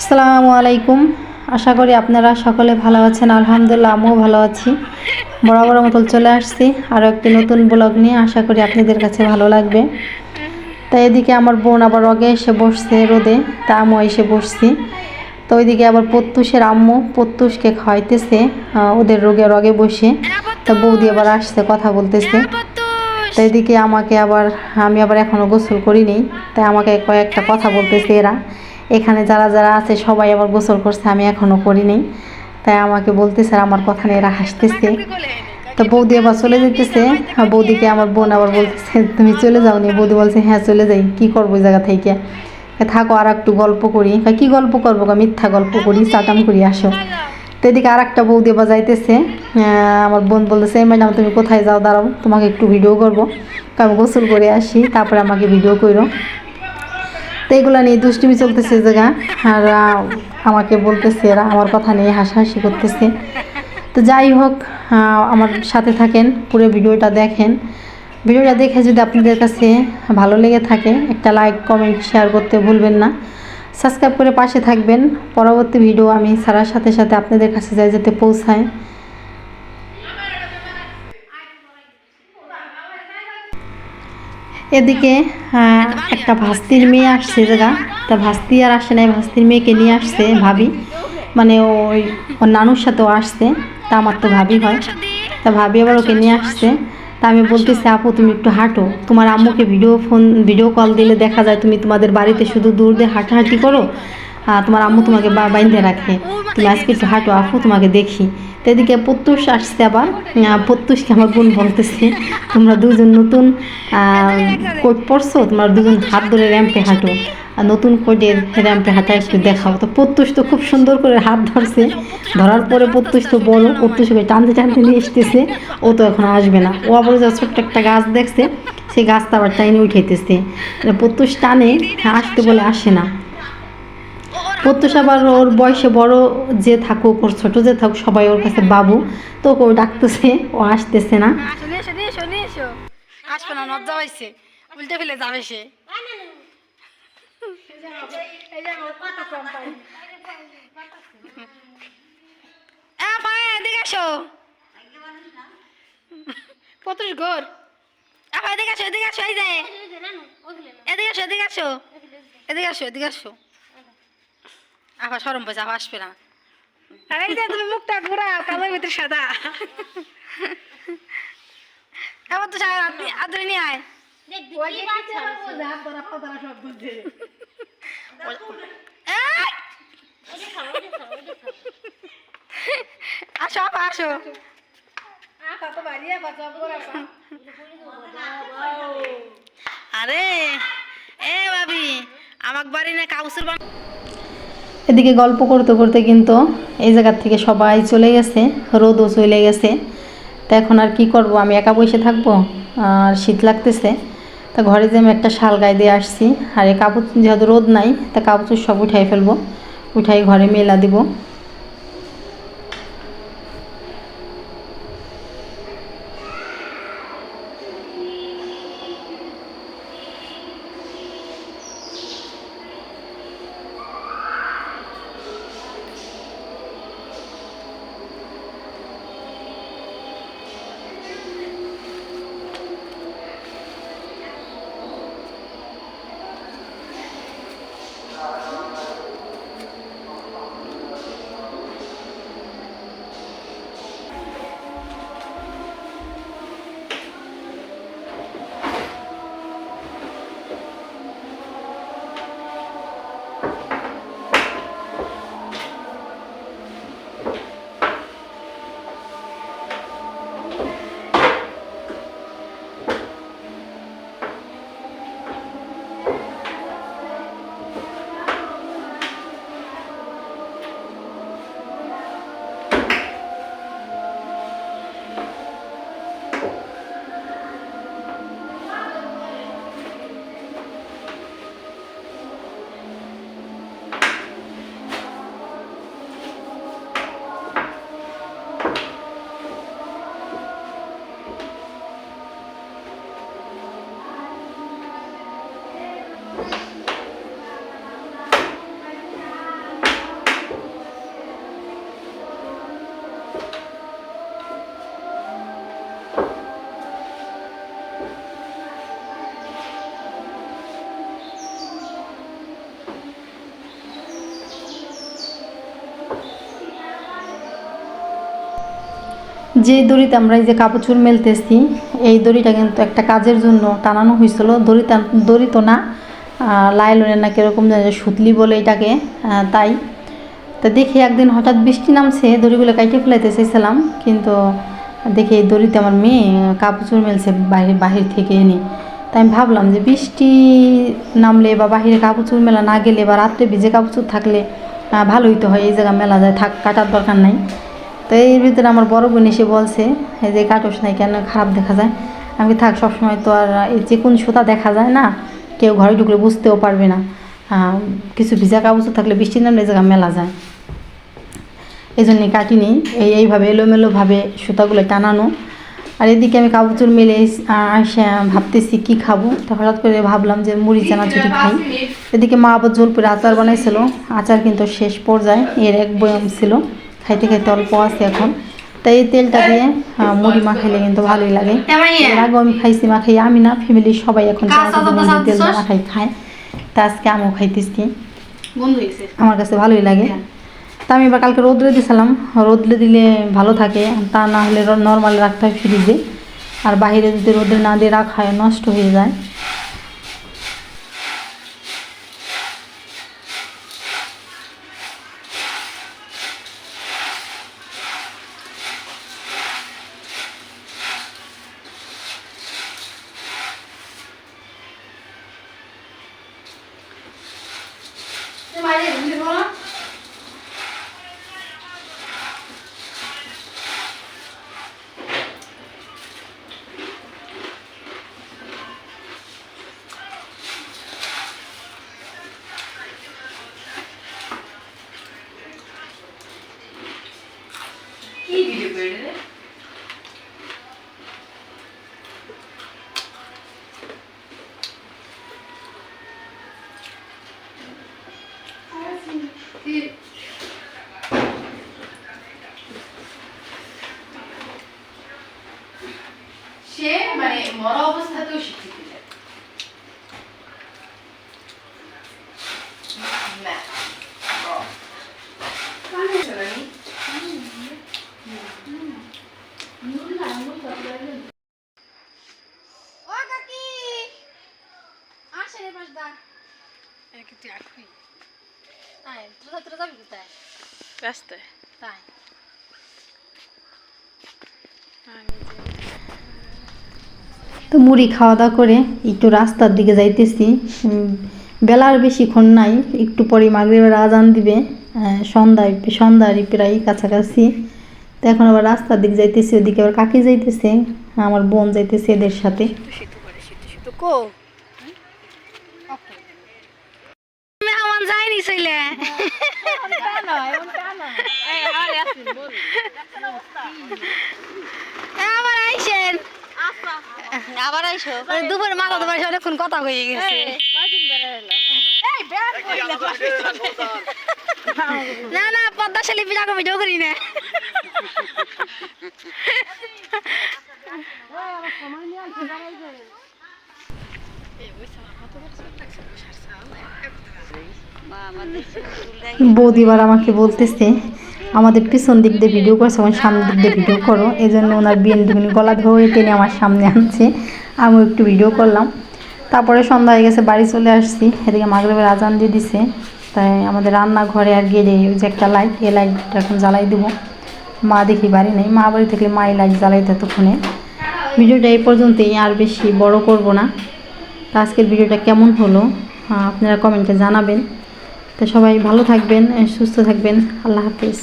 আসসালামু আলাইকুম। আশা করি আপনারা সকলে ভালো আছেন। আলহামদুলিল্লাহ, আমিও ভালো আছি। বরাবর মতন চলে আসছি। আরও একটি নতুন ব্লগ নিয়ে আশা করি আপনাদের কাছে ভালো লাগবে। তাই এদিকে আমার বোন আবার রগে এসে বসছে রোদে। তা আমিও এসে বসছি। তো ওইদিকে আবার প্রত্যুষের আম্মু প্রত্যুষকে খাওয়াইতেছে ওদের রোগে রগে বসে। তো বৌদি আবার আসছে, কথা বলতেছে। তো এদিকে আমাকে আবার, আমি আবার এখনও গোসল করিনি। তাই আমাকে কয়েকটা কথা বলতেছে এরা। এখানে যারা যারা আছে সবাই আবার গোসল করছে আমি এখনও করিনি। তাই আমাকে বলতেছে আমার কথা নিয়ে এরা হাসতেছে। তো বৌদি আবার চলে যেতেছে। আর বৌদিকে আমার বোন আবার বলতেছে তুমি চলে যাও নি? বৌদি বলছে হ্যাঁ চলে যাই। কি করব ওই জায়গা থেকে? থাকো আর একটু গল্প করি। কি গল্প করব? মিথ্যা গল্প করি চাটাম করি আসো। তো এদিকে আর একটা বৌদি আবার যাইতেছে। আমার বোন বলতেছে ম্যাডাম তুমি কোথায় যাও? দাঁড়াও তোমাকে একটু ভিডিও করব। আমি গোসল করে আসি তারপরে আমাকে ভিডিও করো। তো এগুলো নিয়ে দুষ্টুমি চলতেছে জায়গা। আর আমাকে বলতেছে, এরা আমার কথা নিয়ে হাসাহাসি করতেছে। তো যাই হোক আমার সাথে থাকেন, পুরো ভিডিওটা দেখেন। ভিডিওটা দেখে যদি আপনাদের কাছে ভালো লেগে থাকে, একটা লাইক কমেন্ট শেয়ার করতে ভুলবেন না। সাবস্ক্রাইব করে পাশে থাকবেন। পরবর্তী ভিডিও আমি ছাড়ার সাথে সাথে আপনাদের কাছে যাই যাতে পৌঁছায়। এদিকে আহ, একটা ভাস্তির মেয়ে আসছে জায়গা। তা ভাস্তি আর আসে নাই ভাস্তির মেয়েকে নিয়ে আসছে ভাবি। মানে ওই ওর নানুর সাথেও আসছে তা আমার তো ভাবি হয়। তা ভাবি আবার ওকে নিয়ে আসছে। তা আমি বলতেছি আপু তুমি একটু হাঁটো। তোমার আম্মুকে ভিডিও ফোন ভিডিও কল দিলে দেখা যায় তুমি তোমাদের বাড়িতে শুধু দূর দিয়ে হাঁটাহাঁটি করো। তোমার আম্মু তোমাকে বাইন্ধে রাখে। তুমি আজকে একটু হাঁটো আপু তোমাকে দেখি। তো এদিকে প্রত্যুষ আসছে আবার। প্রত্যুষকে আমার বোন বলতেছে, তোমরা দুজন নতুন কোট পরছো? তোমরা দুজন হাত ধরে র্যাম্পে হাঁটো। আর নতুন কোটের র্যাম্পে হাঁটা একটু দেখাও। তো প্রত্যুষ তো খুব সুন্দর করে হাত ধরছে। ধরার পরে প্রত্যুষ তো বড় প্রত্যুষকে টানতে টানতে নিয়ে এসতেছে। ও তো এখন আসবে না। ও আবার যা ছোট্ট একটা গাছ দেখছে, সেই গাছটা আবার টাইনে উঠাইতেছে। মানে প্রত্যুষ টানে আসতে বলে আসে না। প্রত্যুষ আবার ওর বয়সে বড় যে থাকুক, ওর ছোট যে থাকুক, সবাই ওর কাছে বাবু। তো ও ডাকতেছে, ও আসতেছে না। আসবে না হয়েছে উল্টে ফেলে যাবে এদিকে এদিকে এদিকে এদিকে আসো এদিকে আসো। এদিকে আসো এদিকে আসো। আবার সরম আবার আসবে না। আরে এই যে তুমি মুখটা ঘুরা কালোর ভিতরে সাদা। এবার তো সারা আদরে নিয়ে আয়। আসো আপা আসো। আরে এ ভাবি আমাক বাড়ি না কাউসুর বান এদিকে গল্প করতে করতে কিন্তু এই জায়গার থেকে সবাই চলে গেছে, রোদও চলে গেছে। তো এখন আর কি করব? আমি একা বসে থাকব, আর শীত লাগতেছে। তা ঘরে যে আমি একটা শাল গায়ে দিয়ে আসছি, আর এই কাপড় যেহেতু রোদ নাই, তা কাপড় সব উঠাই ফেলব। উঠাই ঘরে মেলা দিব। Amen. যে দড়িতে আমরা এই যে কাপড় চুর মেলতেছি, এই দড়িটা কিন্তু একটা কাজের জন্য টানানো হয়েছিল। দড়িটা, দড়ি তো না লাইলনের না কীরকম সুতলি বলে এটাকে তাই। তো দেখি একদিন হঠাৎ বৃষ্টি নামছে, দড়িগুলো কাইটে ফেলাইতে চাইছিলাম, কিন্তু দেখি এই দড়িতে আমার মেয়ে কাপড় মেলছে বাইরে, বাহির থেকে এনে। তাই আমি ভাবলাম যে বৃষ্টি নামলে বা বাহিরে কাপড় মেলা না গেলে বা রাত্রে ভিজে কাপড় থাকলে ভালোই তো হয়, এই জায়গা মেলা যায়, থাক, কাটার দরকার নাই। তো এর ভিতরে আমার বড় বোন এসে বলছে, এই যে কাটোস নাই কেন? খারাপ দেখা যায়। আমি থাক, সবসময় তো আর এই যে কোন সুতা দেখা যায় না, কেউ ঘরে ঢুকলে বুঝতেও পারবে না। কিছু ভিজা কাগজ থাকলে বৃষ্টি নামলে এই জায়গা মেলা যায়। এই জন্যে কাটিনি এই এইভাবে এলোমেলোভাবে সুতাগুলো টানানো। আর এদিকে আমি কাপড় মেলে ভাবতেছি কি খাব? তো হঠাৎ করে ভাবলাম যে মুড়ি চানা চানাচুটি খাই। এদিকে মা আবার জোল করে আচার বানাইছিল। আচার কিন্তু শেষ পর্যায়ে, এর এক বয়ম ছিল। খাইতে খাইতে অল্প আছে এখন। তাই এই তেলটা দিয়ে মুড়ি মাখাইলে কিন্তু ভালোই লাগে। এর আগেও আমি খাইছি মাখাই আমি না ফ্যামিলির সবাই এখন তেল মাখাই খায়। তা আজকে আমিও খাইতেছি। আমার কাছে ভালোই লাগে। তা আমি এবার কালকে রোদ্রে দিয়েছিলাম রোদ্রে দিলে ভালো থাকে তা না হলে নর্মাল রাখতে হয় ফ্রিজে আর বাইরে যদি রোদ্রে না দিয়ে রাখা হয় নষ্ট হয়ে যায়। acaba? İyi gidiyor böyle. আটকি তাই তোরা তোরা যাবি কোথায়? রাস্তায়? তাই। তো মুড়ি খাওয়া দাওয়া করে একটু রাস্তার দিকে যাইতেছি। বেলার বেশিক্ষণ নাই একটু পরে মাগরিবের আজান দিবে। সন্ধ্যায় সন্ধ্যারই প্রায় কাছাকাছি। তো এখন আবার রাস্তার দিকে যাইতেছি ওদিকে আবার কাকি যাইতেছে আমার বোন যাইতেছে এদের সাথে। আবার আইসেন। আবার আইসো। দুপুরে মাথা তোমার সাথে অনেকক্ষণ কথা হয়ে গেছে। না না পদ্মা শালি পিঠা ভিডিও করি না। বৌদিবার আমাকে বলতেছে আমাদের পিছন দিক দিয়ে ভিডিও করছে, আমার সামনের দিক দিয়ে ভিডিও করো। এই জন্য ওনার বিয়েন দুগুনি গলা ধরে টেনে আমার সামনে আনছে। আমিও একটু ভিডিও করলাম। তারপরে সন্ধ্যা হয়ে গেছে, বাড়ি চলে আসছি। এদিকে মাগরেবের আজান দিয়ে দিছে। তাই আমাদের রান্নাঘরে আর গেলে যে একটা লাইট এই লাইটটা এখন জ্বালাই দেবো। মা দেখি বাড়ি নেই, মা বাড়ি থাকলে মাই লাইট জ্বালাই ততক্ষণে ভিডিওটা এই পর্যন্তই, আর বেশি বড় করব না। তো আজকের ভিডিওটা কেমন হলো আপনারা কমেন্টে জানাবেন। তো সবাই ভালো থাকবেন, সুস্থ থাকবেন। আল্লাহ হাফিজ।